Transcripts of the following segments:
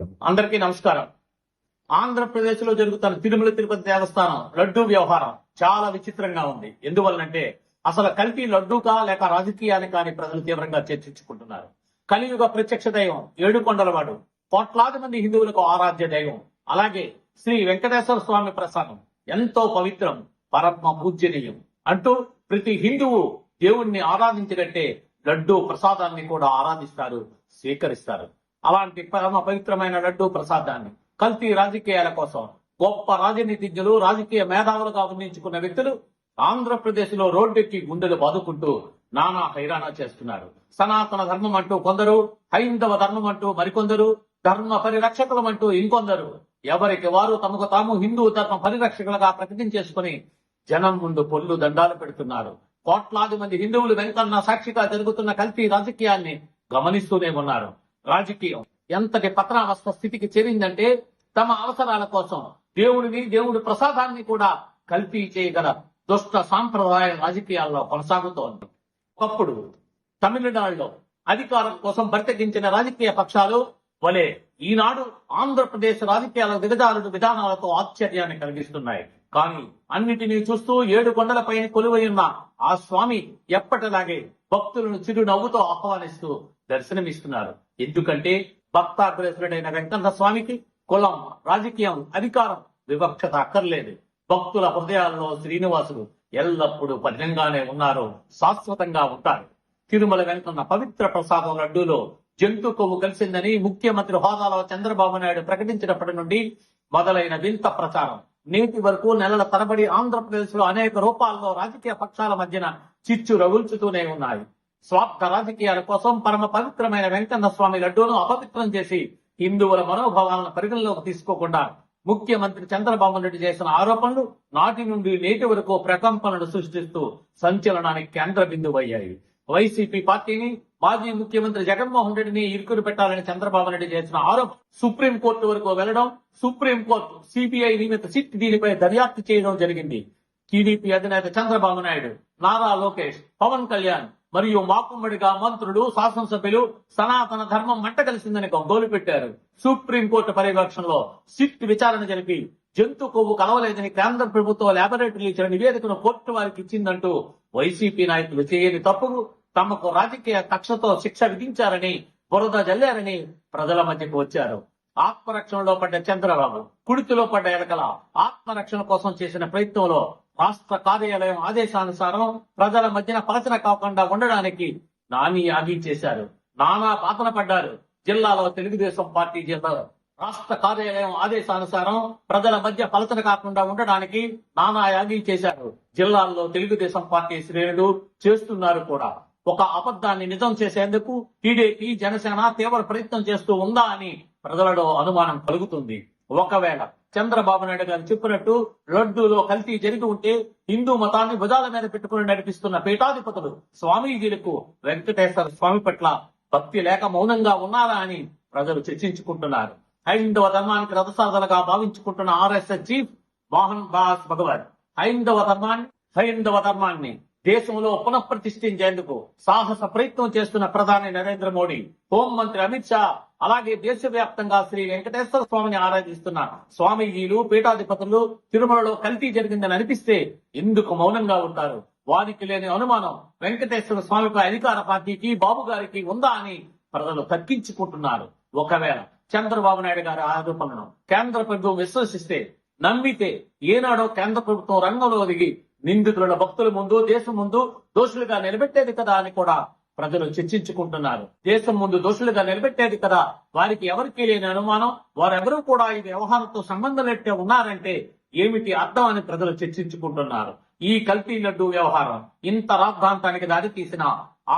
అందరికీ నమస్కారం. ఆంధ్రప్రదేశ్లో జరుగుతున్న తిరుమల తిరుపతి దేవస్థానం లడ్డూ వ్యవహారం చాలా విచిత్రంగా ఉంది. ఎందువల్లంటే అసలు కల్తీ లడ్డూకా లేక రాజకీయానికి కానీ ప్రజలు తీవ్రంగా చర్చించుకుంటున్నారు. కలియుగ ప్రత్యక్ష దైవం ఏడుకొండలవాడు కోట్లాది మంది హిందువులకు ఆరాధ్య దైవం అలాగే శ్రీ వెంకటేశ్వర స్వామి ప్రసాదం. ఎంతో పవిత్రం పరమ పూజ్యనీయం. అంటూ ప్రతి హిందువు దేవుణ్ణి ఆరాధించినట్టే లడ్డూ ప్రసాదాన్ని కూడా ఆరాధిస్తారు స్వీకరిస్తారు. అలాంటి పరమ పవిత్రమైన లడ్డు ప్రసాదాన్ని కల్తీ రాజకీయాల కోసం గొప్ప రాజనీతిజ్ఞులు రాజకీయ మేధావులుగా వర్ణించుకున్న వ్యక్తులు ఆంధ్రప్రదేశ్లో రోడ్డెక్కి గుండెలు బాదుకుంటూ నానా హైరాణా చేస్తున్నారు. సనాతన ధర్మం అంటూ కొందరు హైందవ ధర్మం అంటూ మరికొందరు ధర్మ పరిరక్షకులం అంటూ ఇంకొందరు. ఎవరికి వారు తమకు తాము హిందూ ధర్మ పరిరక్షకులుగా ప్రకటించేసుకుని జనం ముందు పొల్లు దండాలు పెడుతున్నారు. కోట్లాది మంది హిందువులు వెంకన్న సాక్షిగా జరుగుతున్న కల్తీ రాజకీయాన్ని గమనిస్తూనే ఉన్నారు. రాజకీయం. ఎంతటి పతనావస్థ స్థితికి చేరిందంటే తమ అవసరాల కోసం దేవుడిని దేవుడి ప్రసాదాన్ని కూడా కల్పీ చేయగల దుష్ట సాంప్రదాయ రాజకీయాల్లో కొనసాగుతోంది. ఒకప్పుడు తమిళనాడులో అధికారం కోసం బరితెగించిన రాజకీయ పక్షాలు వలె ఈనాడు ఆంధ్రప్రదేశ్ రాజకీయాల దిగజారుడు విధానాలతో ఆశ్చర్యాన్ని కలిగిస్తున్నాయి. కానీ అన్నిటినీ చూస్తూ ఏడు కొండలపై కొలువై ఉన్న ఆ స్వామి ఎప్పటిలాగే భక్తులను చిరునవ్వుతో ఆహ్వానిస్తూ దర్శనమిస్తున్నారు. ఎందుకంటే భక్తాగ్రేసుడైన వెంకన్న స్వామికి కులం రాజకీయం అధికారం వివక్షత అక్కర్లేదు. భక్తుల హృదయాల్లో శ్రీనివాసుడు ఎల్లప్పుడూ భద్రంగానే ఉన్నారు శాశ్వతంగా ఉంటారు. తిరుమల వెంకన్న పవిత్ర ప్రసాదం లడ్డూలో జంతు కొవ్వు కలిసిందని ముఖ్యమంత్రి హోదాలో చంద్రబాబు నాయుడు ప్రకటించినప్పటి నుండి మొదలైన వింత ప్రచారం. నేటి వరకు నెలల తరబడి ఆంధ్రప్రదేశ్లో అనేక రూపాల్లో రాజకీయ పక్షాల మధ్యన చిచ్చు రగుల్చుతూనే ఉన్నాయి. స్వార్థ రాజకీయాల కోసం పరమ పవిత్రమైన వెంకన్న స్వామి లడ్డూను అపవిత్రం చేసి హిందువుల మనోభావాలను పరిగణలోకి తీసుకోకుండా ముఖ్యమంత్రి చంద్రబాబు నాయుడు చేసిన ఆరోపణలు నాటి నుండి నేటి వరకు ప్రకంపనలు సృష్టిస్తూ సంచలనానికి కేంద్ర బిందువయ్యాయి వైసీపీ పార్టీని మాజీ ముఖ్యమంత్రి జగన్మోహన్ రెడ్డిని ఇరుకులు పెట్టాలని చంద్రబాబు నాయుడు చేసిన ఆరోపణ సుప్రీం కోర్టు వరకు వెళ్ళడం సుప్రీం కోర్టు సిబిఐ నియమిత సిట్ దీనిపై దర్యాప్తు చేయడం జరిగింది. టీడీపీ అధినేత చంద్రబాబు నాయుడు నారా లోకేష్ పవన్ కళ్యాణ్ మరియు మాకుమ్మడిగా మంత్రులు శాసనసభ్యులు సనాతన ధర్మం మంట కలిసిందని గొంగోలు పెట్టారు. సుప్రీంకోర్టు పర్యవేక్షణలో సిట్ విచారణ జరిపి జంతు కొవ్వు కలవలేదని కేంద్ర ప్రభుత్వ ల్యాబొరేటరీలు ఇచ్చిన నివేదికను కోర్టు వారికి ఇచ్చిందంటూ వైసీపీ నాయకులు చేయని తప్పుకు తమకు రాజకీయ కక్షతో శిక్ష విధించారని బురద జల్లారని ప్రజల మధ్యకు వచ్చారు. ఆత్మరక్షణలో పడ్డ చంద్రబాబు కుడితిలో పడ్డ ఎడకల ఆత్మరక్షణ కోసం చేసిన ప్రయత్నంలో రాష్ట్ర కార్యాలయం ఆదేశానుసారం ప్రజల మధ్యన పలచన కాకుండా ఉండడానికి నాని యాగి చేశారు. నానా పాతన పడ్డారు. జిల్లాలో తెలుగుదేశం పార్టీ జిల్లా రాష్ట్ర కార్యాలయం ఆదేశానుసారం ప్రజల మధ్య పలచన కాకుండా ఉండడానికి నానా యాగి చేశారు. జిల్లాల్లో తెలుగుదేశం పార్టీ శ్రేణులు చేస్తున్నారు కూడా. ఒక అబద్ధాన్ని నిజం చేసేందుకు టీడీపీ జనసేన తీవ్ర ప్రయత్నం చేస్తూ ఉందా అని ప్రజలలో అనుమానం కలుగుతుంది. ఒకవేళ చంద్రబాబు నాయుడు గారు చెప్పినట్టు లడ్డూలో కల్తీ జరిగి ఉంటే హిందూ మతాన్ని భుజాల మీద పెట్టుకుని నడిపిస్తున్న పీఠాధిపతులు స్వామీజీలకు వెంకటేశ్వర స్వామి పట్ల భక్తి లేక మౌనంగా ఉన్నారా అని ప్రజలు చర్చించుకుంటున్నారు. హైందవ ధర్మానికి రథసాధనగా భావించుకుంటున్న ఆర్ఎస్ఎస్ చీఫ్ మోహన్ దాస్ భగవత్ హైందవ ధర్మాన్ని హైందవ ధర్మాన్ని దేశంలో పునఃప్రతిష్ఠించేందుకు సాహస ప్రయత్నం చేస్తున్న ప్రధాని నరేంద్ర మోడీ హోంమంత్రి అమిత్ షా అలాగే దేశవ్యాప్తంగా శ్రీ వెంకటేశ్వర స్వామిని ఆరాధిస్తున్న స్వామీజీలు పీఠాధిపతులు తిరుమలలో కల్తీ జరిగిందని అనిపిస్తే ఎందుకు మౌనంగా ఉంటారు? వారికి లేని అనుమానం వెంకటేశ్వర స్వామిపై అధికార పార్టీకి బాబు గారికి ఉందా అని ప్రజలు తగ్గించుకుంటున్నారు. ఒకవేళ చంద్రబాబు నాయుడు గారి ఆరోపణలను కేంద్ర ప్రభుత్వం విశ్వసిస్తే నమ్మితే ఏనాడో కేంద్ర ప్రభుత్వం రంగంలో దిగి నిందితుల భక్తుల ముందు దేశం ముందు దోషులుగా నిలబెట్టేది కదా అని కూడా ప్రజలు చర్చించుకుంటున్నారు. దేశం ముందు దోషులుగా నిలబెట్టేది కదా వారికి ఎవరికీ లేని అనుమానం వారెవరూ కూడా ఈ వ్యవహారంతో సంబంధం పెట్టే ఉన్నారంటే ఏమిటి అర్థం అని ప్రజలు చర్చించుకుంటున్నారు. ఈ కల్తీ లడ్డు వ్యవహారం ఇంత రాద్ధాంతానికి దారి తీసిన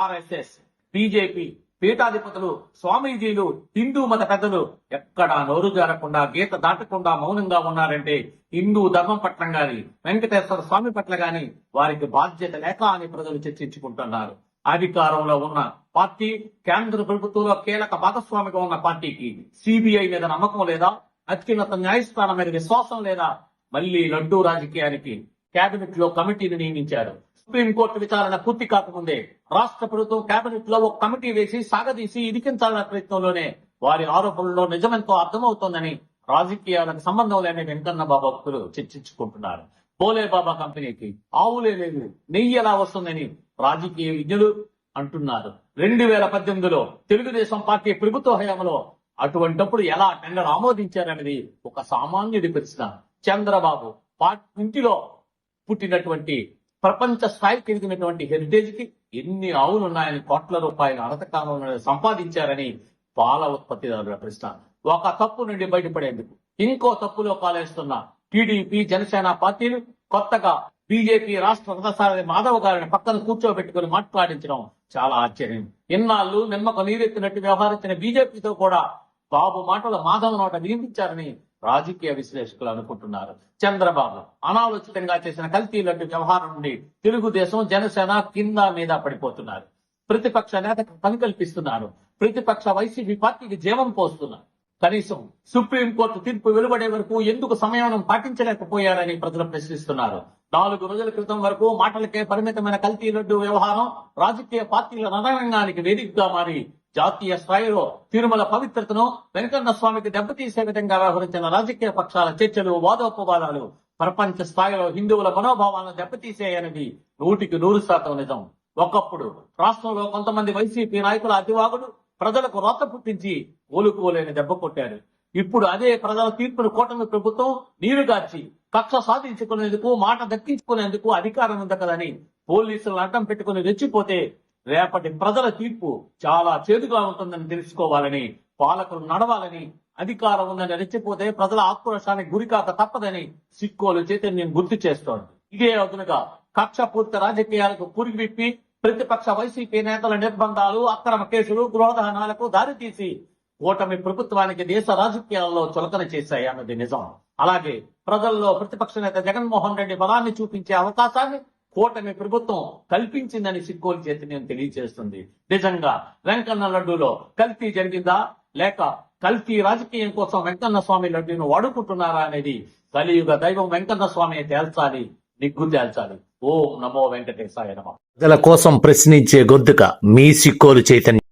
ఆర్ఎస్ఎస్ బీజేపీ పీఠాధిపతులు స్వామీజీలు హిందూ మత పెద్దలు ఎక్కడా నోరు జారకుండా గీత దాటకుండా మౌనంగా ఉన్నారంటే హిందూ ధర్మం పట్ల గాని వెంకటేశ్వర స్వామి పట్ల గాని వారికి బాధ్యత లేక అని ప్రజలు చర్చించుకుంటున్నారు. అధికారంలో ఉన్న పార్టీ కేంద్ర ప్రభుత్వంలో కీలక భాగస్వామిగా ఉన్న పార్టీకి సిబిఐ మీద నమ్మకం లేదా? అత్యున్నత న్యాయస్థానం మీద విశ్వాసం లేదా? మళ్ళీ లడ్డూ రాజకీయానికి కేబినెట్లో కమిటీని నియమించారు. సుప్రీంకోర్టు విచారణ పూర్తి కాకముందే రాష్ట్ర ప్రభుత్వం కేబినెట్లో ఒక కమిటీ వేసి సాగదీసి ఇరికించాలన్న ప్రయత్నంలోనే వారి ఆరోపణల్లో నిజమెంతో అర్థమవుతోందని రాజకీయాలకు సంబంధం లేని వెంకన్న బాబా భక్తులు చర్చించుకుంటున్నారు. పోలే బాబా కంపెనీకి ఆవులే లేదు నెయ్యి ఎలా వస్తుందని రాజకీయ విజ్ఞులు అంటున్నారు. రెండు వేల పద్దెనిమిదిలో తెలుగుదేశం పార్టీ ప్రభుత్వ హయాంలో అటువంటప్పుడు ఎలా టెండర్ ఆమోదించారనేది ఒక సామాన్యుడి ప్రశ్న. చంద్రబాబు పార్టీ ఇంటిలో పుట్టినటువంటి ప్రపంచ స్థాయికి ఎదిగినటువంటి హెరిటేజ్కి ఎన్ని ఆవులు ఉన్నాయని కోట్ల రూపాయల అరతకాలంలో సంపాదించారని పాల ఉత్పత్తిదారుల ప్రశ్న. ఒక తప్పు నుండి బయటపడేందుకు. ఇంకో తప్పులో పాలేస్తున్న టీడీపీ జనసేన పార్టీలు కొత్తగా బీజేపీ రాష్ట్ర రథసారథి మాధవ్ గారిని పక్కన కూర్చోబెట్టుకుని మాట్లాడించడం చాలా ఆశ్చర్యం. ఇన్నాళ్ళు నిమ్మకు నీరెత్తినట్టు వ్యవహరించిన బీజేపీతో కూడా బాబు మాటలు మాధవ్ నోట వినిపించారని రాజకీయ విశ్లేషకులు అనుకుంటున్నారు. చంద్రబాబు అనాలోచితంగా చేసిన కల్తీ లాంటి వ్యవహారం నుండి తెలుగుదేశం జనసేన కింద మీద పడిపోతున్నారు. ప్రతిపక్ష నేతకు పని కల్పిస్తున్నారు. ప్రతిపక్ష వైసీపీ పార్టీకి జీవం పోస్తున్నారు. కనీసం సుప్రీంకోర్టు తీర్పు వెలువడే వరకు ఎందుకు సమయం పాటించలేకపోయారని ప్రజలు ప్రశ్నిస్తున్నారు. నాలుగు రోజుల క్రితం వరకు మాటలకే పరిమితమైన కల్తీ లడ్డు వ్యవహారం రాజకీయ పార్టీల రణరంగానికి వేదికగా మారి జాతీయ స్థాయిలో తిరుమల పవిత్రతను వెంకన్న స్వామికి దెబ్బతీసే విధంగా వ్యవహరించిన రాజకీయ పక్షాల చర్చలు వాదోపవాదాలు ప్రపంచ స్థాయిలో హిందువుల మనోభావాలను దెబ్బతీసేయనేది నూటికి నూరు శాతం నిజం. ఒకప్పుడు రాష్ట్రంలో కొంతమంది వైసీపీ నాయకుల అతివాగుడు ప్రజలకు రోత పుట్టించి కోలుకోలేని దెబ్బ కొట్టారు. ఇప్పుడు అదే ప్రజల తీర్పును కూటమి ప్రభుత్వం నీరుగార్చి కక్ష సాధించుకునేందుకు మాట దక్కించుకునేందుకు అధికారం ఉంది పోలీసులను అడ్డం పెట్టుకుని రెచ్చిపోతే రేపటి ప్రజల తీర్పు చాలా చేదుగా ఉంటుందని తెలుసుకోవాలని పాలకులు నడవాలని అధికారం ఉందని రెచ్చిపోతే ప్రజల ఆక్రోశానికి గురికాక తప్పదని సిక్కోలు చైతన్యం గుర్తు చేస్తోంది. ఇదే అదునుగా కక్షపూర్త రాజకీయాలకు పురిగి విప్పి ప్రతిపక్ష వైసీపీ నేతల నిర్బంధాలు అక్రమ కేసులు గృహదహనాలకు దారితీసి ఓటమి ప్రభుత్వానికి దేశ రాజకీయాల్లో చులకన చేశాయి అన్నది నిజం. అలాగే ప్రజల్లో ప్రతిపక్ష నేత జగన్మోహన్ రెడ్డి బలాన్ని చూపించే అవకాశాన్ని కూటమి ప్రభుత్వం కల్పించిందని సిక్కోలు చైతన్యం తెలియజేస్తుంది. నిజంగా వెంకన్న లడ్డూలో కల్తీ జరిగిందా? లేక కల్తీ రాజకీయం కోసం వెంకన్న స్వామి లడ్డూను వాడుకుంటున్నారా అనేది కలియుగ దైవం వెంకన్న స్వామి తేల్చాలి నిగ్గు తేల్చాలి. ఓం నమో వెంకటేశాయ నమ. ప్రజల కోసం ప్రశ్నించే గొద్దుక మీ సిక్కోలు చైతన్యం